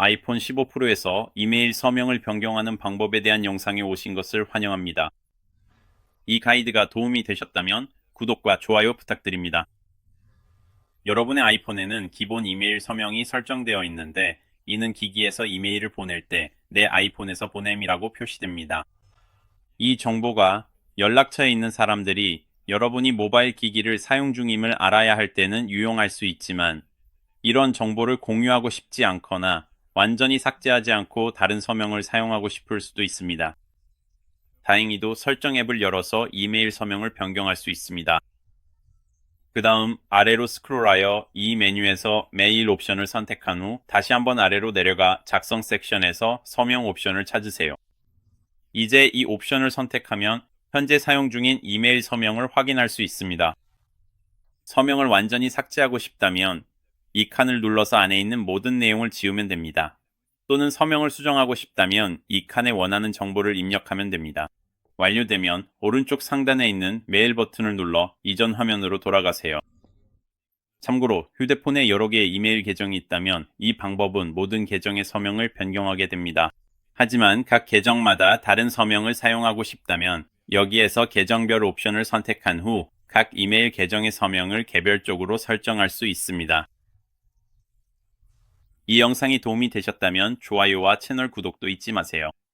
아이폰 15 프로에서 이메일 서명을 변경하는 방법에 대한 영상에 오신 것을 환영합니다. 이 가이드가 도움이 되셨다면 구독과 좋아요 부탁드립니다. 여러분의 아이폰에는 기본 이메일 서명이 설정되어 있는데 이는 기기에서 이메일을 보낼 때 내 아이폰에서 보냄이라고 표시됩니다. 이 정보가 연락처에 있는 사람들이 여러분이 모바일 기기를 사용 중임을 알아야 할 때는 유용할 수 있지만 이런 정보를 공유하고 싶지 않거나 완전히 삭제하지 않고 다른 서명을 사용하고 싶을 수도 있습니다. 다행히도 설정 앱을 열어서 이메일 서명을 변경할 수 있습니다. 그 다음 아래로 스크롤하여 이 메뉴에서 메일 옵션을 선택한 후 다시 한번 아래로 내려가 작성 섹션에서 서명 옵션을 찾으세요. 이제 이 옵션을 선택하면 현재 사용 중인 이메일 서명을 확인할 수 있습니다. 서명을 완전히 삭제하고 싶다면 이 칸을 눌러서 안에 있는 모든 내용을 지우면 됩니다. 또는 서명을 수정하고 싶다면 이 칸에 원하는 정보를 입력하면 됩니다. 완료되면 오른쪽 상단에 있는 메일 버튼을 눌러 이전 화면으로 돌아가세요. 참고로 휴대폰에 여러 개의 이메일 계정이 있다면 이 방법은 모든 계정의 서명을 변경하게 됩니다. 하지만 각 계정마다 다른 서명을 사용하고 싶다면 여기에서 계정별 옵션을 선택한 후 각 이메일 계정의 서명을 개별적으로 설정할 수 있습니다. 이 영상이 도움이 되셨다면 좋아요와 채널 구독도 잊지 마세요.